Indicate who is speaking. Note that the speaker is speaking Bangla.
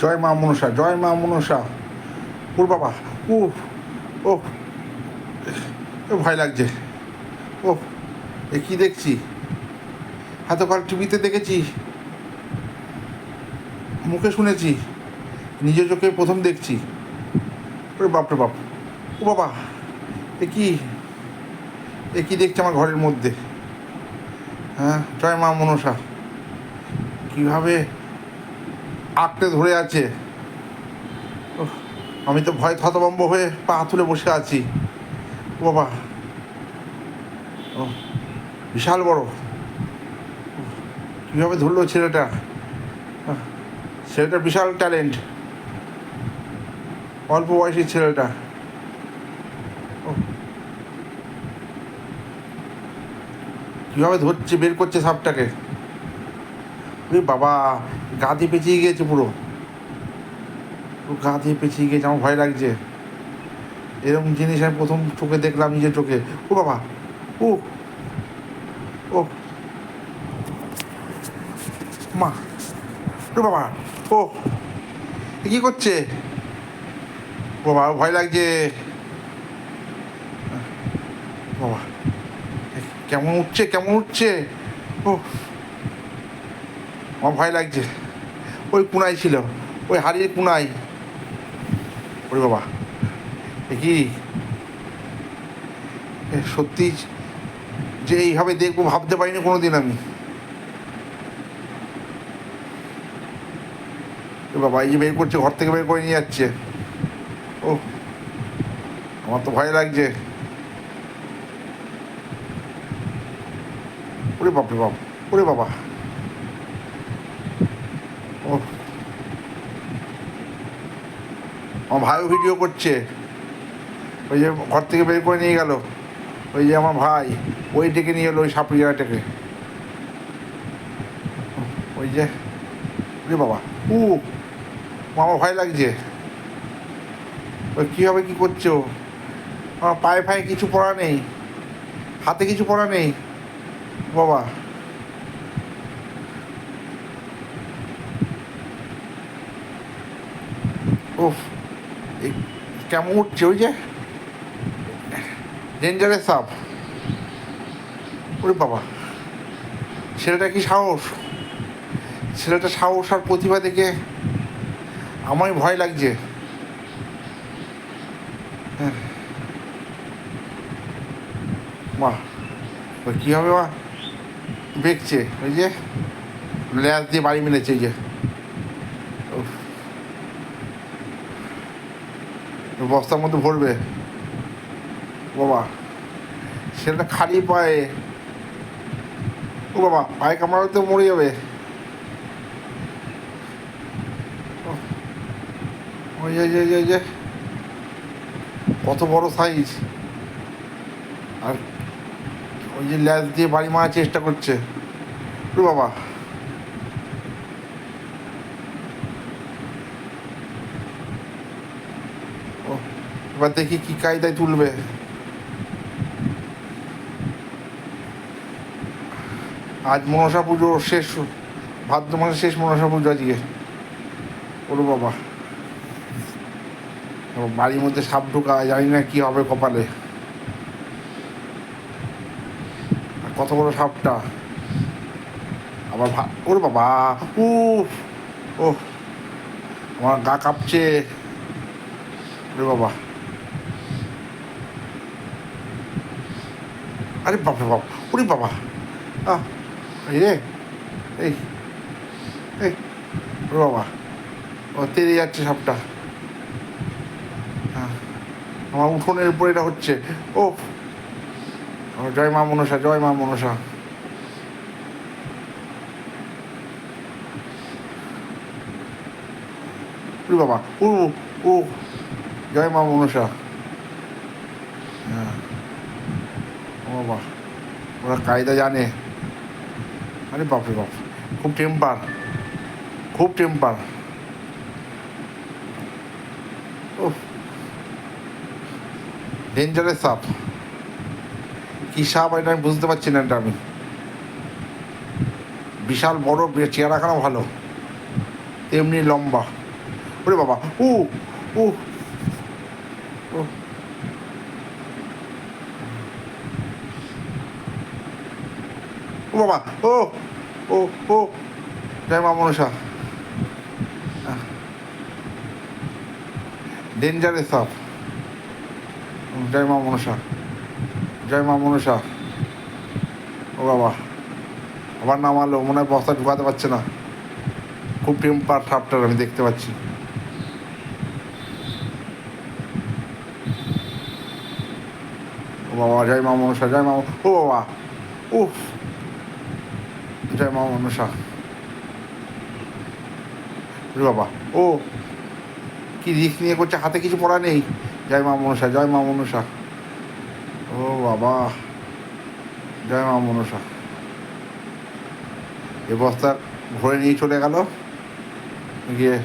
Speaker 1: জয় মা মনসা, জয় মা মনসা। ওর বাবা ও ও ভয় লাগছে। ও এ কি দেখছি? এতকাল টিভিতে দেখেছি। মুখে শুনেছি। নিজের চোখে প্রথম দেখছি। ওরে বাপরে বাপ। ও বাবা, এ কি? এ কি দেখছে আমার ঘরের মধ্যে? হ্যাঁ জয় মা মনসা। কীভাবে আঁকড়ে ধরে আছে। আমি তো ভয় থতবম্ব হয়ে পা তুলে বসে আছি। বাবা। ও বিশাল বড়। কীভাবে ধরলো ছেলেটা? ছেলেটা বিশাল ট্যালেন্ট। অল্প বয়সী ছেলেটা। কীভাবে ধরছে, বের করছে সাপটাকে? বাবা, গা দিয়ে পেঁচিয়ে গিয়েছে পুরো। পুরো গা দিয়ে পেঁচিয়ে গিয়েছে, আমার ভয় লাগছে। এরকম জিনিস আমি প্রথম চোখে দেখলাম নিজের চোখে। ও বাবা, ও ও। মা, ও বাবা, ও কি করছে? বাবা ভয় লাগছে। বাবা কেমন উঠছে কেমন উঠছে? ও আমার ভয় লাগছে। ওই কুনাই ছিল। ওই হাড়ির কুনাই ওরে বাবা। এ কি? সত্যি যে এইভাবে দেখব ভাবতে পারিনি কোনো দিন আমি বাবা, এই যে বের করছে, ঘর থেকে বের করে নিয়ে যাচ্ছে। ও আমার তো ভয় লাগছে। ওরে বাপরে বাপ, ওরে বাবা ও আমার ভাইও ভিডিও করছে। ওই যে ঘর থেকে বের করে নিয়ে গেল। ওই যে আমার ভাই, ওই ডেকে নিয়ে এলো ওই সাপুরিয়াটাকে ওই যে রে বাবা, উ আমার ভয় লাগছে। ওই কীভাবে কী করছ আমার পায়ে ফায়ে কিছু পড়া নেই। হাতে কিছু পড়া নেই। বাবা। উফ। এই কেমন উঠছে ওই যে ডেঞ্জারের সাপ। ওরে বাবা। ছেলেটা কি সাহস? ছেলেটা সাহস আর প্রতিভা দেখে আমারই ভয় লাগছে। হ্যাঁ। বাহ। কী হবে বা বেঁকছে? ওই যে ল্যাস দিয়ে বাড়ি মেরেছে ওই যে উফ। ওই বস্তার মধ্যে ভরবে। বাবা সেটা খালি পায়ে। ও বাবা, পায়ে কামড়ালে তো মরে যাবে। ওই যে যে যে কত বড় সাইজ আর ওই যে ল্যাস দিয়ে বাড়ি মারার চেষ্টা করছে। বাবা ও এবার দেখি কি কায়দায় তুলবে। আজ মনসা পুজো শেষ, ভাদ্র মাসের শেষ মনসা পুজো আজকে। ওর বাবা। বাড়ির মধ্যে সাপ ঢোকা, জানি না কি হবে কপালে। কত বড় সাপটা। আবার ওরে বাবা ও আমার গা কাঁপছে। ওরে বাবা। আরে বাপরে বাপ ওরে বাবা। আহ রে এই এই বাবা ও তেড়ে যাচ্ছে হ্যাঁ, আমার উঠোনের উপর এটা হচ্ছে। ও জয় মা মনসা জয় মা মনসা। বাবা ও ও জয় মা মনসা। হ্যাঁ বাবা ওরা কায়দা জানে। আরে বাপরে বাপ, খুব টেম্পার খুব টেম্পার ও ডেঞ্জারাস সাপ। কী সাপ এটা আমি বুঝতে পারছি না এটা আমি। বিশাল বড় চেয়ারাখানা ভালো। তেমনি লম্বা। ওরে বাবা উ উ ও ও বাবা। ও ও ও। জয় মা, মনসা। ডেঞ্জারেস সাপ। জয় মা, মনসা। জয় মা, মনসা। ও বাবা। আবার নামালো মনে হয় বস্তা ঢুকাতে পারছে না। খুব টেম্পার সাপটার আমি দেখতে পাচ্ছি। ও বাবা জয় মা, মনসা জয় মা, ও বাবা। উফ। জয় মা মনসা। বাবা, ও, কি রিস্ক নিয়ে করছে? হাতে কিছু পড়া নেই। জয় মা মনসা, জয় মা মনসা। ও বাবা, জয় মা মনসা। এ বস্তা ভরে নিয়ে চলে গেল। গিয়ে